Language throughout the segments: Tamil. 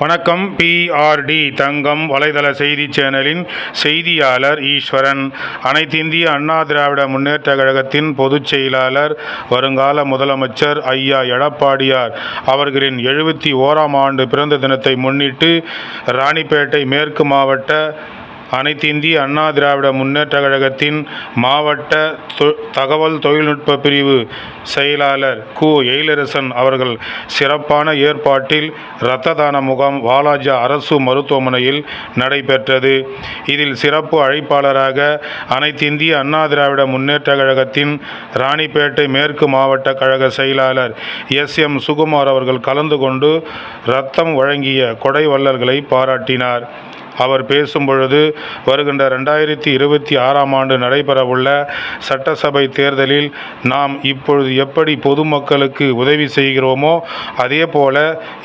வணக்கம் பிஆர்டி தங்கம் வலைதள செய்தி சேனலின் செய்தியாளர் ஈஸ்வரன். அனைத்திந்திய அண்ணா திராவிட முன்னேற்ற கழகத்தின் பொதுச் செயலாளர் வருங்கால முதலமைச்சர் ஐயா எடப்பாடியார் அவர்களின் எழுபத்தி ஓராம் ஆண்டு பிறந்த தினத்தை முன்னிட்டு ராணிப்பேட்டை மேற்கு மாவட்ட அனைத்து இந்திய அண்ணா திராவிட முன்னேற்ற கழகத்தின் மாவட்ட தொ- தகவல் தொழில்நுட்ப பிரிவு செயலாளர் கு. எயிலரசன் அவர்கள் சிறப்பான ஏற்பாட்டில் இரத்த தான முகாம் வாலாஜா அரசு மருத்துவமனையில் நடைபெற்றது. இதில் சிறப்பு அழைப்பாளராக அனைத்து இந்திய அண்ணா திராவிட முன்னேற்ற கழகத்தின் ராணிப்பேட்டை மேற்கு மாவட்ட கழக செயலாளர் எஸ். எம். சுகுமார் அவர்கள் கலந்து கொண்டு இரத்தம் வழங்கிய கொடை வள்ளல்களை பாராட்டினார். அவர் பேசும் பொழுது வருகின்ற ரெண்டாயிரத்தி இருபத்தி ஆறாம் ஆண்டு நடைபெறவுள்ள சட்டசபை தேர்தலில் நாம் இப்பொழுது எப்படி பொதுமக்களுக்கு உதவி செய்கிறோமோ அதே போல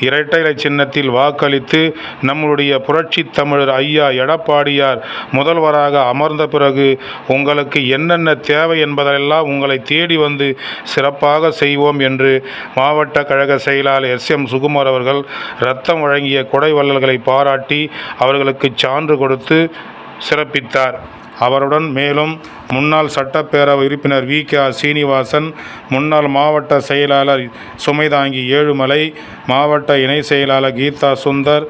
இரட்டைலை சின்னத்தில் வாக்களித்து நம்முடைய புரட்சி தமிழர் ஐயா எடப்பாடியார் முதல்வராக அமர்ந்த பிறகு உங்களுக்கு என்னென்ன தேவை என்பதெல்லாம் உங்களை தேடி வந்து சிறப்பாக செய்வோம் என்று மாவட்ட கழக செயலாளர் எஸ் எம் சுகுமார் அவர்கள் ரத்தம் வழங்கிய கொடை வள்ளல்களை பாராட்டி அவர்களுக்கு சான்று கொடுத்து சிறப்பித்தார். அவருடன் மேலும் முன்னாள் சட்டப்பேரவை உறுப்பினர் வி. கே. சீனிவாசன் முன்னாள் மாவட்ட செயலாளர் சுமைதாங்கி ஏழுமலை மாவட்ட இணை செயலாளர் கீதா சுந்தர்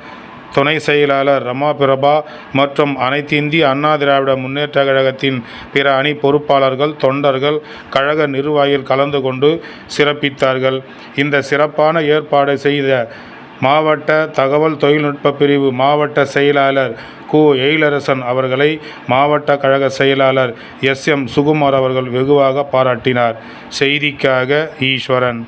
துணை செயலாளர் ரமா பிரபா மற்றும் அனைத்து இந்திய அண்ணா திராவிட முன்னேற்ற கழகத்தின் பிற அணி பொறுப்பாளர்கள் தொண்டர்கள் கழக நிர்வாகிகள் கலந்து கொண்டு சிறப்பித்தார்கள். இந்த சிறப்பான ஏற்பாடு செய்த மாவட்ட தகவல் தொழில்நுட்ப பிரிவு மாவட்ட செயலாளர் கு. எயிலரசன் அவர்களை மாவட்ட கழக செயலாளர் எஸ். எம். சுகுமார் அவர்கள் வெகுவாக பாராட்டினார். செய்திக்காக ஈஸ்வரன்.